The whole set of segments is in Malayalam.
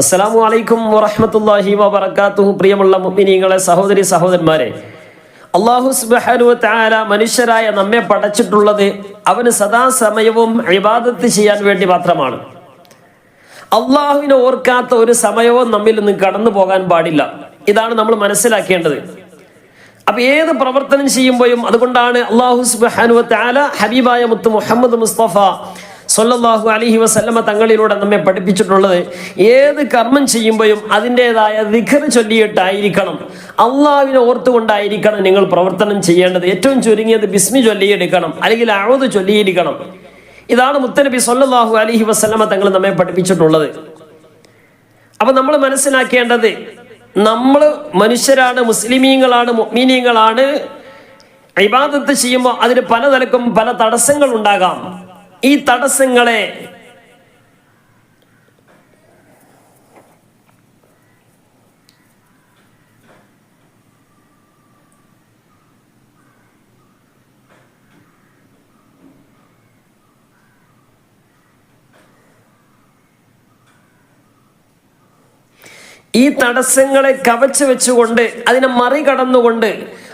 അസ്സലാമു അലൈക്കും വറഹമത്തല്ലാഹി വബറകാതുഹു. പ്രിയമുള്ള മുഅ്മിനീങ്ങളെ സഹോദരി സഹോദരന്മാരെ അള്ളാഹു സുബ്ഹാനഹു വതആല മനുഷ്യരായ നമ്മെ പടച്ചിട്ടുള്ളത് അവന് സദാസമയവും ഇബാദത്ത് ചെയ്യാൻ വേണ്ടി മാത്രമാണ്. അള്ളാഹുവിനെ ഓർക്കാത്ത ഒരു സമയവും നമ്മിൽ നിന്ന് കടന്നു പോകാൻ പാടില്ല. ഇതാണ് നമ്മൾ മനസ്സിലാക്കേണ്ടത്. അപ്പൊ ഏത് പ്രവർത്തനം ചെയ്യുമ്പോഴും അതുകൊണ്ടാണ് അള്ളാഹു സുബ്ഹാനഹു വതആല ഹബീബായ മുത്ത് മുഹമ്മദ് മുസ്തഫ സല്ലല്ലാഹു അലഹി വസല്ലമ തങ്ങളിലൂടെ നമ്മെ പഠിപ്പിച്ചിട്ടുള്ളത് ഏത് കർമ്മം ചെയ്യുമ്പോഴും അതിന്റെതായ ദിഖർ ചൊല്ലിയിട്ടായിരിക്കണം. അള്ളാവിനെ ഓർത്തുകൊണ്ടായിരിക്കണം നിങ്ങൾ പ്രവർത്തനം ചെയ്യേണ്ടത്. ഏറ്റവും ചുരുങ്ങിയത് ബിസ്മി ചൊല്ലിയെടുക്കണം. അല്ലെങ്കിൽ അഴുത് ചൊല്ലിയിരിക്കണം. ഇതാണ് മുത്തനബി സൊല്ലാഹു അലഹി വസല്ലമ തങ്ങൾ നമ്മെ പഠിപ്പിച്ചിട്ടുള്ളത്. അപ്പൊ നമ്മൾ മനസ്സിലാക്കേണ്ടത് നമ്മൾ മനുഷ്യരാണ് മുസ്ലിമീങ്ങളാണ് മുഅ്മിനീങ്ങളാണ്. ഇബാദത്ത് ചെയ്യുമ്പോൾ അതിന് പല നിലക്കും പല തടസ്സങ്ങൾ ഉണ്ടാകാം. ഈ തടസ്സങ്ങളെ ഈ തടസ്സങ്ങളെ കവച്ചു വെച്ചുകൊണ്ട് അതിനെ മറികടന്നുകൊണ്ട്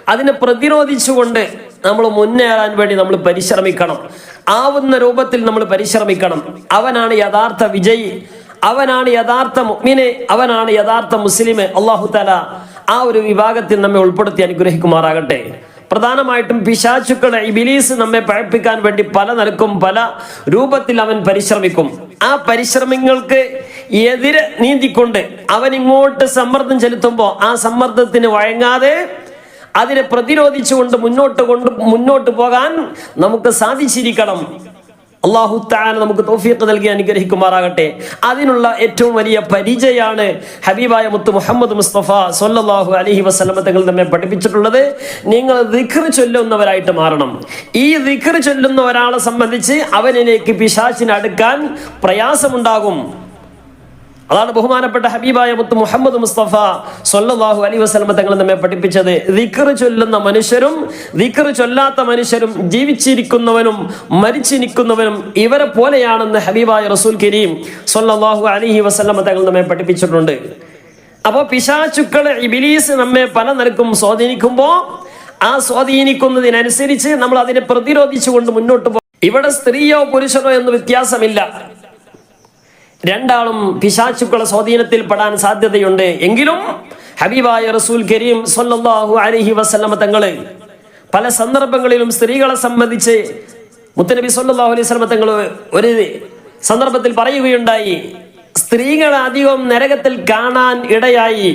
അതിനെ പ്രതിരോധിച്ചുകൊണ്ട് നമ്മൾ മുന്നേറാൻ വേണ്ടി നമ്മൾ പരിശ്രമിക്കണം. ആവുന്ന രൂപത്തിൽ നമ്മൾ പരിശ്രമിക്കണം. അവനാണ് യഥാർത്ഥ വിജയി. അവനാണ് യഥാർത്ഥ മുഗ്മിനെ അവനാണ് യഥാർത്ഥ മുസ്ലിം അള്ളാഹു തല ആ ഒരു വിഭാഗത്തിൽ നമ്മെ ഉൾപ്പെടുത്തി അനുഗ്രഹിക്കുമാറാകട്ടെ. പ്രധാനമായിട്ടും പിശാചുക്കളെ ഇബിലീസ് നമ്മെ പഴപ്പിക്കാൻ വേണ്ടി പല നിലക്കും പല രൂപത്തിൽ അവൻ പരിശ്രമിക്കും. ആ പരിശ്രമങ്ങൾക്ക് എതിരെ നീന്തിക്കൊണ്ട് അവൻ ഇങ്ങോട്ട് സമ്മർദ്ദം ചെലുത്തുമ്പോൾ ആ സമ്മർദ്ദത്തിന് വഴങ്ങാതെ അതിനെ പ്രതിരോധിച്ചുകൊണ്ട് മുന്നോട്ട് കൊണ്ട് മുന്നോട്ട് പോകാൻ നമുക്ക് സാധിച്ചിരിക്കണം. അള്ളാഹു താൻ നമുക്ക് തോഫീക്ക് നൽകി അനുഗ്രഹിക്കുമാറാകട്ടെ. അതിനുള്ള ഏറ്റവും വലിയ പരിചയാണ് ഹബീബായ മുത്ത് മുഹമ്മദ് മുസ്തഫ സൊല്ലാഹു അലഹി വസ്ലമ തങ്ങൾ നമ്മെ പഠിപ്പിച്ചിട്ടുള്ളത്. നിങ്ങൾ ദിഖർ ചൊല്ലുന്നവരായിട്ട് മാറണം. ഈ ദിഖർ ചൊല്ലുന്ന ഒരാളെ സംബന്ധിച്ച് അവനിലേക്ക് പിശാചിനടുക്കാൻ പ്രയാസമുണ്ടാകും. അതാണ് ബഹുമാനപ്പെട്ട ഹബീബായ മുത്ത് മുഹമ്മദ് മുസ്തഫ സൊല്ലാഹു അലി വസ്ലമ തങ്ങൾ നമ്മെ പഠിപ്പിച്ചത്. ദിക്കർ ചൊല്ലുന്ന മനുഷ്യരും ദിക്കർ ചൊല്ലാത്ത മനുഷ്യരും ജീവിച്ചിരിക്കുന്നവനും മരിച്ചിരിക്കുന്നവനും ഇവരെ പോലെയാണെന്ന് ഹബീബായ റസൂൽ കരീം സൊല്ലാഹു അലിഹി വസ്ലമ തങ്ങൾ നമ്മെ പഠിപ്പിച്ചിട്ടുണ്ട്. അപ്പോൾ പിശാചുക്കളെ ഇബിലീസ് നമ്മെ പല നിരക്കും സ്വാധീനിക്കുമ്പോൾ ആ സ്വാധീനിക്കുന്നതിനനുസരിച്ച് നമ്മൾ അതിനെ പ്രതിരോധിച്ചുകൊണ്ട് മുന്നോട്ട് പോകും ഇവിടെ സ്ത്രീയോ പുരുഷനോ എന്ന് വ്യത്യാസമില്ല. രണ്ടാളും പിശാചുക്കളെ സ്വാധീനത്തിൽ പെടാൻ സാധ്യതയുണ്ട്. എങ്കിലും ഹബീബായ റസൂൽ കരീം സൊല്ലാഹു അലഹി വസ്ലമ തങ്ങൾ പല സന്ദർഭങ്ങളിലും സ്ത്രീകളെ സംബന്ധിച്ച് മുത്തനബി സൊല്ലാഹു അലൈഹി വസ്ലമ തങ്ങൾ ഒരു സന്ദർഭത്തിൽ പറയുകയുണ്ടായി സ്ത്രീകൾ അധികം നരകത്തിൽ കാണാൻ ഇടയായി.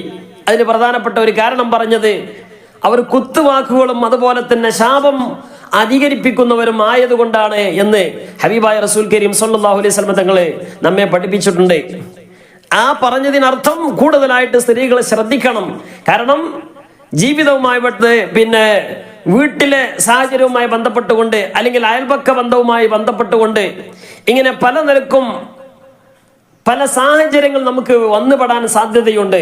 അതിന് പ്രധാനപ്പെട്ട ഒരു കാരണം പറഞ്ഞത് അവർ കുത്തുവാക്കുകളും അതുപോലെ തന്നെ ശാപം അധികരിപ്പിക്കുന്നവരും ആയതുകൊണ്ടാണ് എന്ന് ഹബീബായ റസൂൽ കരീം സല്ലല്ലാഹു അലൈഹി വസല്ലം തങ്ങളെ നമ്മെ പഠിപ്പിച്ചിട്ടുണ്ട്. ആ പറഞ്ഞതിനർത്ഥം കൂടുതലായിട്ട് സ്ത്രീകൾ ശ്രദ്ധിക്കണം. കാരണം ജീവിതവുമായി പിന്നെ വീട്ടിലെ സാഹചര്യവുമായി ബന്ധപ്പെട്ടുകൊണ്ട് അല്ലെങ്കിൽ അയൽപക്ക ബന്ധവുമായി ബന്ധപ്പെട്ടുകൊണ്ട് ഇങ്ങനെ പല നിലക്കും പല സാഹചര്യങ്ങൾ നമുക്ക് വന്നുപെടാൻ സാധ്യതയുണ്ട്.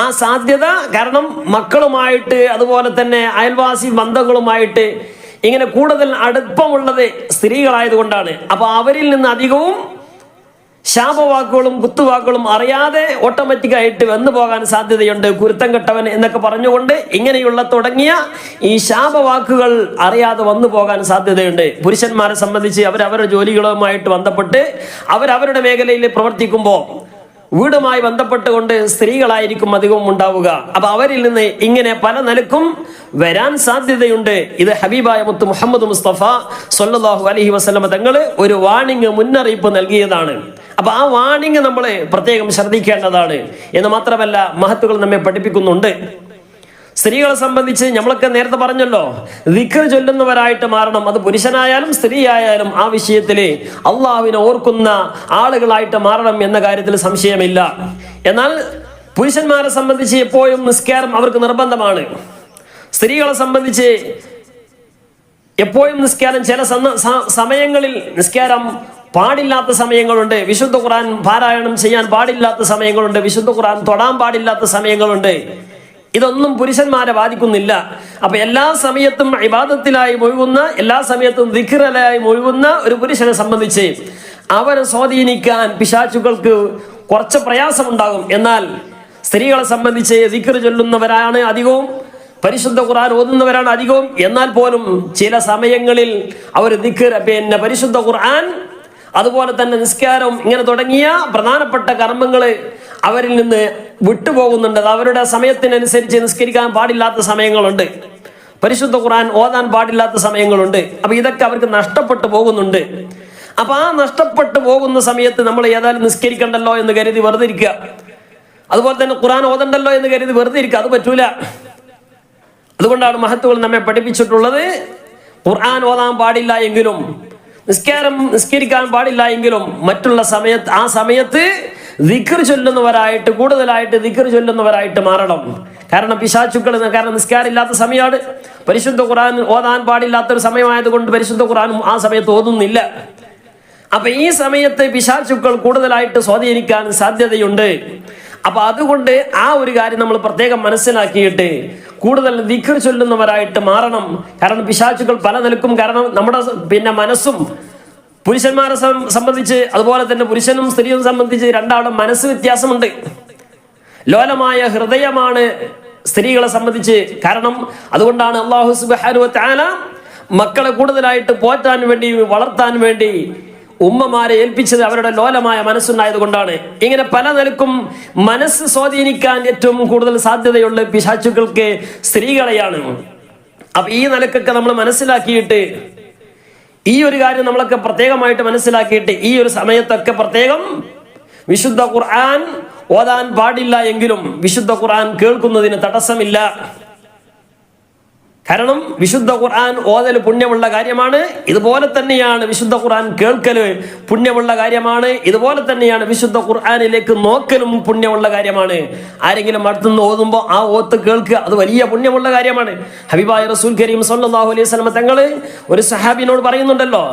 ആ സാധ്യത കാരണം മക്കളുമായിട്ട് അതുപോലെ തന്നെ അയൽവാസി ബന്ധങ്ങളുമായിട്ട് ഇങ്ങനെ കൂടുതൽ അടുപ്പമുള്ളത് സ്ത്രീകളായതുകൊണ്ടാണ്. അപ്പൊ അവരിൽ നിന്ന് അധികവും ശാപവാക്കുകളും കുത്തുവാക്കുകളും അറിയാതെ ഓട്ടോമാറ്റിക്കായിട്ട് വന്നു പോകാൻ സാധ്യതയുണ്ട്. കുരുത്തം കെട്ടവൻ എന്നൊക്കെ പറഞ്ഞുകൊണ്ട് ഇങ്ങനെയുള്ള തുടങ്ങിയ ഈ ശാപവാക്കുകൾ അറിയാതെ വന്നു പോകാൻ സാധ്യതയുണ്ട്. പുരുഷന്മാരെ സംബന്ധിച്ച് അവരവരുടെ ജോലികളുമായിട്ട് ബന്ധപ്പെട്ട് അവരവരുടെ മേഖലയിൽ പ്രവർത്തിക്കുമ്പോൾ വീടുമായി ബന്ധപ്പെട്ടുകൊണ്ട് സ്ത്രീകളായിരിക്കും അധികവും ഉണ്ടാവുക. അപ്പൊ അവരിൽ നിന്ന് ഇങ്ങനെ പല നിലക്കും വരാൻ സാധ്യതയുണ്ട്. ഇത് ഹബീബായ മുത്ത് മുഹമ്മദ് മുസ്തഫ സൊല്ലാഹു അലഹി വസ്ലമ തങ്ങൾ ഒരു വാണിംഗ് മുന്നറിയിപ്പ് നൽകിയതാണ്. അപ്പൊ ആ വാണിംഗ് നമ്മൾ പ്രത്യേകം ശ്രദ്ധിക്കേണ്ടതാണ്. എന്ന് മാത്രമല്ല മഹത്തുകൾ നമ്മെ പഠിപ്പിക്കുന്നുണ്ട്. സ്ത്രീകളെ സംബന്ധിച്ച് നമ്മളൊക്കെ നേരത്തെ പറഞ്ഞല്ലോ ദിക്കർ ചൊല്ലുന്നവരായിട്ട് മാറണം. അത് പുരുഷനായാലും സ്ത്രീ ആയാലും ആ വിഷയത്തിൽ അള്ളാഹുവിനെ ഓർക്കുന്ന ആളുകളായിട്ട് മാറണം എന്ന കാര്യത്തിൽ സംശയമില്ല. എന്നാൽ പുരുഷന്മാരെ സംബന്ധിച്ച് എപ്പോഴും നിസ്കാരം അവർക്ക് നിർബന്ധമാണ്. സ്ത്രീകളെ സംബന്ധിച്ച് എപ്പോഴും നിസ്കാരം ചില സമയങ്ങളിൽ നിസ്കാരം പാടില്ലാത്ത സമയങ്ങളുണ്ട്. വിശുദ്ധ ഖുറാൻ പാരായണം ചെയ്യാൻ പാടില്ലാത്ത സമയങ്ങളുണ്ട്. വിശുദ്ധ ഖുറാൻ തൊടാൻ പാടില്ലാത്ത സമയങ്ങളുണ്ട്. ഇതൊന്നും പുരുഷന്മാരെ ബാധിക്കുന്നില്ല. അപ്പൊ എല്ലാ സമയത്തും ഇബാദത്തിലായി മുഴുകുന്ന എല്ലാ സമയത്തും ദിഖിറലായി മുഴുകുന്ന ഒരു പുരുഷനെ സംബന്ധിച്ച് അവരെ സ്വാധീനിക്കാൻ പിശാചുകൾക്ക് കുറച്ച് പ്രയാസമുണ്ടാകും. എന്നാൽ സ്ത്രീകളെ സംബന്ധിച്ച് ദിക്കർ ചൊല്ലുന്നവരാണ് അധികവും. പരിശുദ്ധ ഖുർആൻ ഓതുന്നവരാണ് അധികവും. എന്നാൽ പോലും ചില സമയങ്ങളിൽ അവർ ദിക്കർ പിന്നെ പരിശുദ്ധ ഖുർആൻ അതുപോലെ തന്നെ നിസ്കാരം ഇങ്ങനെ തുടങ്ങിയ പ്രധാനപ്പെട്ട കർമ്മങ്ങൾ അവരിൽ നിന്ന് വിട്ടുപോകുന്നുണ്ട്. അത് അവരുടെ സമയത്തിനനുസരിച്ച് നിസ്കരിക്കാൻ പാടില്ലാത്ത സമയങ്ങളുണ്ട്. പരിശുദ്ധ ഖുർആൻ ഓതാൻ പാടില്ലാത്ത സമയങ്ങളുണ്ട്. അപ്പൊ ഇതൊക്കെ അവർക്ക് നഷ്ടപ്പെട്ടു പോകുന്നുണ്ട്. അപ്പൊ ആ നഷ്ടപ്പെട്ടു പോകുന്ന സമയത്ത് നമ്മൾ ഏതായാലും നിസ്കരിക്കണ്ടല്ലോ എന്ന് കരുതി വെറുതെ ഇരിക്കുക. അതുപോലെ തന്നെ ഖുർആൻ ഓതണ്ടല്ലോ എന്ന് കരുതി വെറുതെ ഇരിക്കുക. അത് പറ്റൂല. അതുകൊണ്ടാണ് മഹത്തുകൾ നമ്മെ പഠിപ്പിച്ചിട്ടുള്ളത്. ഖുർആൻ ഓതാൻ പാടില്ല എങ്കിലും നിസ്കാരം നിസ്കരിക്കാൻ പാടില്ല എങ്കിലും മറ്റുള്ള സമയത്ത് ആ സമയത്ത് ദിക്കർ ചൊല്ലുന്നവരായിട്ട് കൂടുതലായിട്ട് ദിക്കർ ചൊല്ലുന്നവരായിട്ട് മാറണം. കാരണം പിശാചുക്കൾ കാരണം നിസ്കാരം ഇല്ലാത്ത സമയമാണ്. പരിശുദ്ധ ഖുർആൻ ഓതാൻ പാടില്ലാത്തൊരു സമയമായതുകൊണ്ട് പരിശുദ്ധ ഖുർആനും ആ സമയത്ത് ഓതുന്നില്ല. അപ്പൊ ഈ സമയത്ത് പിശാചുക്കൾ കൂടുതലായിട്ട് സ്വാധീനിക്കാൻ സാധ്യതയുണ്ട്. അപ്പൊ അതുകൊണ്ട് ആ ഒരു കാര്യം നമ്മൾ പ്രത്യേകം മനസ്സിലാക്കിയിട്ട് കൂടുതൽ ദിഖർ ചൊല്ലുന്നവരായിട്ട് മാറണം. കാരണം പിശാചുക്കൾ പല നിലക്കും കാരണം നമ്മുടെ പിന്നെ മനസ്സും പുരുഷന്മാരെ സംബന്ധിച്ച് അതുപോലെ തന്നെ പുരുഷനും സ്ത്രീയും സംബന്ധിച്ച് രണ്ടാളും മനസ്സ് വ്യത്യാസമുണ്ട്. ലോലമായ ഹൃദയമാണ് സ്ത്രീകളെ സംബന്ധിച്ച് കാരണം അതുകൊണ്ടാണ് അള്ളാഹു തആല മക്കളെ കൂടുതലായിട്ട് പോറ്റാൻ വേണ്ടി വളർത്താൻ വേണ്ടി ഉമ്മമാരെ ഏൽപ്പിച്ചത് അവരുടെ ലോലമായ മനസ്സുണ്ടായത് കൊണ്ടാണ് ഇങ്ങനെ പല നിലക്കും മനസ്സ് സ്വാധീനിക്കാൻ ഏറ്റവും കൂടുതൽ സാധ്യതയുള്ള പിശാച്ചുക്കൾക്ക് സ്ത്രീകളെയാണ്. അപ്പൊ ഈ നിലക്കൊക്കെ നമ്മൾ മനസ്സിലാക്കിയിട്ട് ഈ ഒരു കാര്യം നമ്മളൊക്കെ പ്രത്യേകമായിട്ട് മനസ്സിലാക്കിയിട്ട് ഈ ഒരു സമയത്തൊക്കെ പ്രത്യേകം വിശുദ്ധ ഖുർആൻ ഓതാൻ പാടില്ല എങ്കിലും വിശുദ്ധ ഖുർആൻ കേൾക്കുന്നതിന് തടസ്സമില്ല. കാരണം വിശുദ്ധ ഖുർആൻ ഓതൽ പുണ്യമുള്ള കാര്യമാണ്. ഇതുപോലെ തന്നെയാണ് വിശുദ്ധ ഖുർആൻ കേൾക്കൽ പുണ്യമുള്ള കാര്യമാണ്. ഇതുപോലെ തന്നെയാണ് വിശുദ്ധ ഖുർആനിലേക്ക് നോക്കലും പുണ്യമുള്ള കാര്യമാണ്. ആരെങ്കിലും അടുത്തുനിന്ന് ഓതുമ്പോൾ ആ ഓത്ത് കേൾക്കുക അത് വലിയ പുണ്യമുള്ള കാര്യമാണ്. ഹബീബായ റസൂൽ കരീം സല്ലാഹു അലൈഹി സ്വലമ തങ്ങൾ ഒരു സഹാബിനോട് പറയുന്നുണ്ടല്ലോ.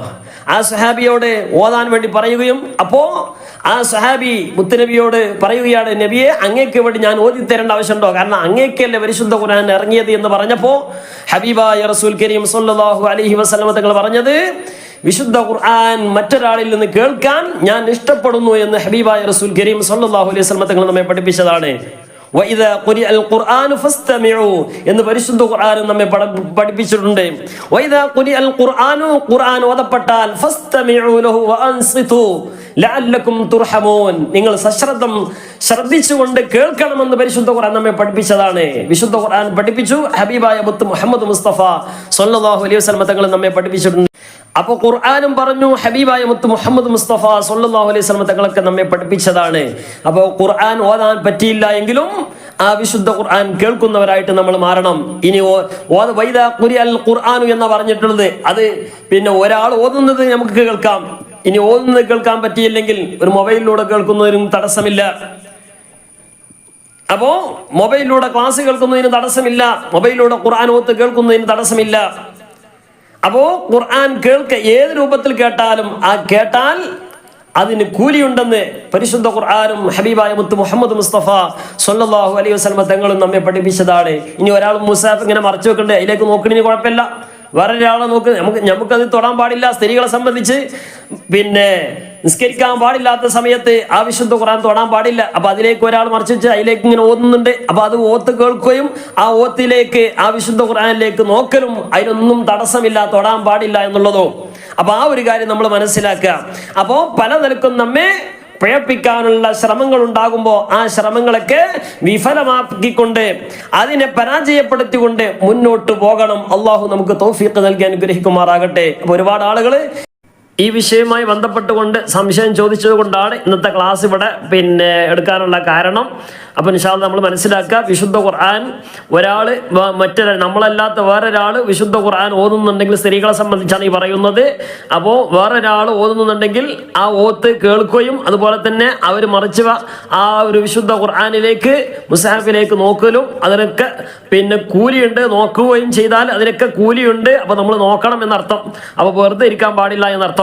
ആ സഹാബിയോട് ഓതാൻ വേണ്ടി പറയുകയും അപ്പോ ആ സഹാബി മുത്തുനബിയോട് പറയുകയാണ് നബിയെ അങ്ങേക്ക് വേണ്ടി ഞാൻ ഓതി തരേണ്ട ആവശ്യമുണ്ടോ? കാരണം അങ്ങേക്കല്ലേ പരിശുദ്ധ ഖുർആൻ ഇറങ്ങിയത് എന്ന് പറഞ്ഞപ്പോ ഹബീബായ റസൂൽ കരീം സല്ലല്ലാഹു അലൈഹി വസല്ലം തങ്ങൾ പറഞ്ഞത് വിശുദ്ധ ഖുർആൻ മറ്റൊരാളിൽ നിന്ന് കേൾക്കാൻ ഞാൻ ഇഷ്ടപ്പെടുന്നു എന്ന് ഹബീബായ റസൂൽ കരീം സല്ലല്ലാഹു അലൈഹി വസല്ലം തങ്ങൾ നമ്മെ പഠിപ്പിച്ചതാണ്. എന്ന് പരിശുദ്ധ ഖുർആൻ നമ്മെ പഠിപ്പിച്ചിട്ടുണ്ട്. ഖുർആൻ ഓതപ്പെട്ടാൽ ഫസ്തമിഉ തുർഹമോൻ. നിങ്ങൾ സശ്രദ്ധം ശ്രദ്ധിച്ചുകൊണ്ട് കേൾക്കണമെന്ന് പരിശുദ്ധ ഖുർആൻ നമ്മെ പഠിപ്പിച്ചതാണ്. വിശുദ്ധ ഖുർആൻ പഠിപ്പിച്ചു. ഹബീബായ മുത്ത് മുഹമ്മദ് മുസ്തഫ സല്ലല്ലാഹു അലൈഹി വസല്ലം തങ്ങൾ നമ്മെ പഠിപ്പിച്ചിട്ടുണ്ട്. അപ്പോൾ ഖുർആനും പറഞ്ഞു ഹബീബായ മുത്ത് മുഹമ്മദ് മുസ്തഫ സല്ലല്ലാഹു അലൈഹി വസല്ലം തങ്ങളൊക്കെ നമ്മെ പഠിപ്പിച്ചതാണ്. അപ്പോൾ ഖുർആൻ ഓതാൻ പറ്റിയില്ല എങ്കിലും ആ വിശുദ്ധ ഖുർആൻ കേൾക്കുന്നവരായിട്ട് നമ്മൾ മാറണം. ഇനി വൈദ ഖുരി അൽ ഖുർആനു എന്ന് പറഞ്ഞിട്ടുള്ളത്. അത് പിന്നെ ഒരാൾ ഓതുന്നത് നമുക്ക് കേൾക്കാം. ഇനി ഓന്ന് കേൾക്കാൻ പറ്റിയില്ലെങ്കിൽ ഒരു മൊബൈലിലൂടെ കേൾക്കുന്നതിനും തടസ്സമില്ല. അപ്പോ മൊബൈലിലൂടെ ക്ലാസ് കേൾക്കുന്നതിന് തടസ്സമില്ല. മൊബൈലിലൂടെ ഖുർആൻ ഓത്ത് കേൾക്കുന്നതിന് തടസ്സമില്ല. അപ്പോ ഖുർആൻ കേൾക്ക ഏത് രൂപത്തിൽ കേട്ടാലും ആ കേട്ടാൽ അതിന് കൂലിയുണ്ടെന്ന് പരിശുദ്ധ ഖുർആാനും ഹബീബായ മുത്ത് മുഹമ്മദ് മുസ്തഫ സല്ലല്ലാഹു അലൈഹി വസ്ലമ തങ്ങളും നമ്മെ പഠിപ്പിച്ചതാണ്. ഇനി ഒരാൾ മുസാഫ് ഇങ്ങനെ മറച്ചു വെക്കണ്ടേ? അതിലേക്ക് നോക്കണിന് കുഴപ്പമില്ല. വേറെ ഒരാളെ നോക്ക് നമുക്ക് നമുക്കത് തൊടാൻ പാടില്ല സ്ത്രീകളെ സംബന്ധിച്ച്. പിന്നെ നിസ്കരിക്കാൻ പാടില്ലാത്ത സമയത്ത് ആ വിശുദ്ധ ഖുർആൻ തൊടാൻ പാടില്ല. അപ്പൊ അതിലേക്ക് ഒരാൾ മറിച്ച് വെച്ച് അതിലേക്ക് ഇങ്ങനെ ഓതുന്നുണ്ട്. അപ്പൊ അത് ഓത്ത് കേൾക്കുകയും ആ ഓത്തിലേക്ക് ആ വിശുദ്ധ ഖുറാനിലേക്ക് നോക്കലും അതിനൊന്നും തടസ്സമില്ല തൊടാൻ പാടില്ല എന്നുള്ളതോ. അപ്പൊ ആ ഒരു കാര്യം നമ്മൾ മനസ്സിലാക്കുക. അപ്പോൾ പല നിലക്കും നമ്മെ പിഴപ്പിക്കാനുള്ള ശ്രമങ്ങൾ ഉണ്ടാകുമ്പോൾ ആ ശ്രമങ്ങളൊക്കെ വിഫലമാക്കിക്കൊണ്ട് അതിനെ പരാജയപ്പെടുത്തിക്കൊണ്ട് മുന്നോട്ട് പോകണം. അള്ളാഹു നമുക്ക് തോഫീക്ക് നൽകി അനുഗ്രഹിക്കുമാറാകട്ടെ. ഒരുപാട് ആളുകൾ ഈ വിഷയവുമായി ബന്ധപ്പെട്ടുകൊണ്ട് സംശയം ചോദിച്ചത് കൊണ്ടാണ് ഇന്നത്തെ ക്ലാസ് ഇവിടെ പിന്നെ എടുക്കാനുള്ള കാരണം. അപ്പൊ നിഷാദ് നമ്മൾ മനസ്സിലാക്കുക വിശുദ്ധ ഖുർആൻ ഒരാൾ മറ്റൊരാൾ നമ്മളല്ലാത്ത വേറൊരാൾ വിശുദ്ധ ഖുർആൻ ഓതുന്നുണ്ടെങ്കിൽ സ്ത്രീകളെ സംബന്ധിച്ചാണ് ഈ പറയുന്നത്. അപ്പോൾ വേറൊരാൾ ഓതുന്നുണ്ടെങ്കിൽ ആ ഓത്ത് കേൾക്കുകയും അതുപോലെ തന്നെ അവർ മറിച്ച് ആ ഒരു വിശുദ്ധ ഖുർആാനിലേക്ക് മുസാഫിലേക്ക് നോക്കലും അതിനൊക്കെ പിന്നെ കൂലിയുണ്ട് നോക്കുകയും ചെയ്താൽ അതിനൊക്കെ കൂലിയുണ്ട്. അപ്പൊ നമ്മൾ നോക്കണം എന്നർത്ഥം. അപ്പൊ വെറുതെ ഇരിക്കാൻ പാടില്ല എന്നർത്ഥം.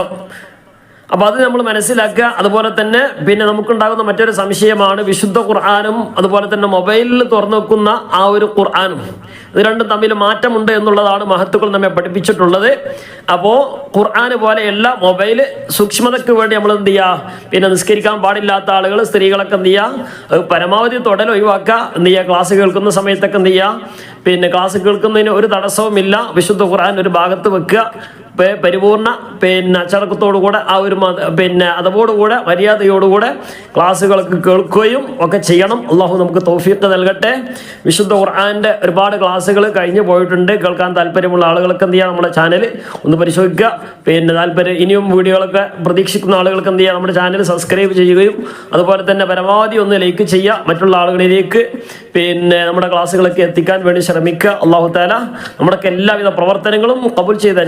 അപ്പൊ അത് നമ്മൾ മനസ്സിലാക്കുക. അതുപോലെ തന്നെ പിന്നെ നമുക്കുണ്ടാകുന്ന മറ്റൊരു സംശയമാണ് വിശുദ്ധ ഖുർആാനും അതുപോലെ തന്നെ മൊബൈലിൽ തുറന്നു വെക്കുന്ന ആ ഒരു ഖുർആാനും. ഇത് രണ്ടും തമ്മിൽ മാറ്റമുണ്ട് എന്നുള്ളതാണ് മഹത്തുക്കൾ നമ്മെ പഠിപ്പിച്ചിട്ടുള്ളത്. അപ്പോൾ പോലെ പോലെയല്ല മൊബൈൽ സൂക്ഷ്മതയ്ക്ക് വേണ്ടി നമ്മൾ എന്ത് ചെയ്യുക പിന്നെ നിസ്കരിക്കാൻ പാടില്ലാത്ത ആളുകൾ സ്ത്രീകളൊക്കെ എന്ത് ചെയ്യുക പരമാവധി തൊടൽ ഒഴിവാക്കുക. എന്ത് ചെയ്യുക ക്ലാസ് കേൾക്കുന്ന സമയത്തൊക്കെ എന്ത് ചെയ്യുക പിന്നെ ക്ലാസ് കേൾക്കുന്നതിന് ഒരു തടസ്സവുമില്ല. വിശുദ്ധ ഖുർആൻ ഒരു ഭാഗത്ത് വെക്കുക. പരിപൂർണ പിന്നെ അച്ചടക്കത്തോടുകൂടെ ആ ഒരു പിന്നെ അതോടുകൂടെ മര്യാദയോടുകൂടെ ക്ലാസ്സുകൾക്ക് കേൾക്കുകയും ഒക്കെ ചെയ്യണം. അള്ളാഹു നമുക്ക് തൗഫീഖ് നൽകട്ടെ. വിശുദ്ധ ഖുർആാന്റെ ഒരുപാട് ക്ലാസ്സുകൾ കഴിഞ്ഞു പോയിട്ടുണ്ട്. കേൾക്കാൻ താല്പര്യമുള്ള ആളുകൾക്ക് എന്ത് ചെയ്യാം? നമ്മുടെ ചാനൽ ഒന്ന് പരിശോധിക്കുക. പിന്നെ താല്പര്യം ഇനിയും വീഡിയോകളൊക്കെ പ്രതീക്ഷിക്കുന്ന ആളുകൾക്ക് എന്ത് ചെയ്യുക നമ്മുടെ ചാനൽ സബ്സ്ക്രൈബ് ചെയ്യുകയും അതുപോലെ തന്നെ പരമാവധി ഒന്ന് ലൈക്ക് ചെയ്യുക. മറ്റുള്ള ആളുകളിലേക്ക് പിന്നെ നമ്മുടെ ക്ലാസ്സുകളൊക്കെ എത്തിക്കാൻ വേണ്ടി ശ്രമിക്കുക. അള്ളാഹു താല നമ്മുടെ എല്ലാവിധ പ്രവർത്തനങ്ങളും കബുൽ ചെയ്ത്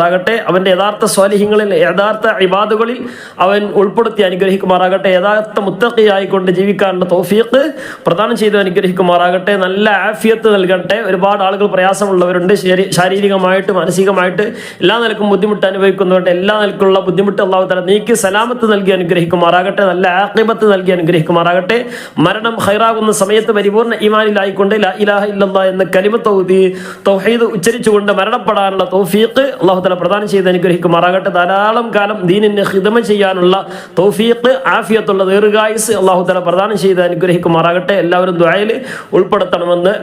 അനുഗ്രഹിക്കുമാറാകട്ടെ അവന്റെ യഥാർത്ഥ സ്വാലിഹ്യങ്ങളിൽ യഥാർത്ഥ ഇബാദുകളിൽ അവൻ ഉൾപ്പെടുത്തി അനുഗ്രഹിക്കുമാറാകട്ടെ. യഥാർത്ഥ മുത്തക്കിയായിക്കൊണ്ട് ജീവിക്കാനുള്ള തോഫിയത്ത് പ്രദാനം ചെയ്ത് അനുഗ്രഹിക്കുമാറാകട്ടെ. നല്ല ആഫിയത്ത് നൽകട്ടെ. ഒരുപാട് ആളുകൾ പ്രയാസമുള്ളവരുണ്ട്. ശാരീരികമായിട്ട് മാനസികമായിട്ട് എല്ലാ നിലക്കും ബുദ്ധിമുട്ട് അനുഭവിക്കുന്നവരുടെ എല്ലാ നിലക്കുള്ള ബുദ്ധിമുട്ട് അള്ളാഹു നീക്കി സലാമത്ത് നൽകി അനുഗ്രഹിക്കുമാറാകട്ടെ. നല്ല ആക്രിബത്ത് നൽകി അനുഗ്രഹിക്കുമാറാകട്ടെ. മരണം ഹൈറാകുന്ന സമയത്ത് പരിപൂർണ ഈമാനിലായിക്കൊണ്ട് ലാ ഇലാഹ ഇല്ലല്ലാ എന്ന കലിമ തൗഹീദ് ഉച്ചരിച്ചുകൊണ്ട് മരണപ്പെടാനുള്ള തൗഫീഖ് അള്ളാഹു തല പ്രദാനം ചെയ്ത് അനുഗ്രഹിക്കുമാറാകട്ടെ. ധാരാളം കാലം ദീനിനെ ഹിതമ ചെയ്യാനുള്ള തൗഫീഖ് ആഫിയത്തുള്ള ദീർഘായുസ് അള്ളാഹു തല പ്രദാനം ചെയ്ത് അനുഗ്രഹിക്കുമാറാകട്ടെ. എല്ലാവരും ദ്വായയിൽ ഉൾപ്പെടുത്തണമെന്ന്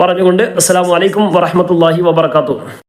പറഞ്ഞുകൊണ്ട് അസ്സാം വലൈക്കും വറഹമത്തല്ലാഹി വബർക്കാത്തു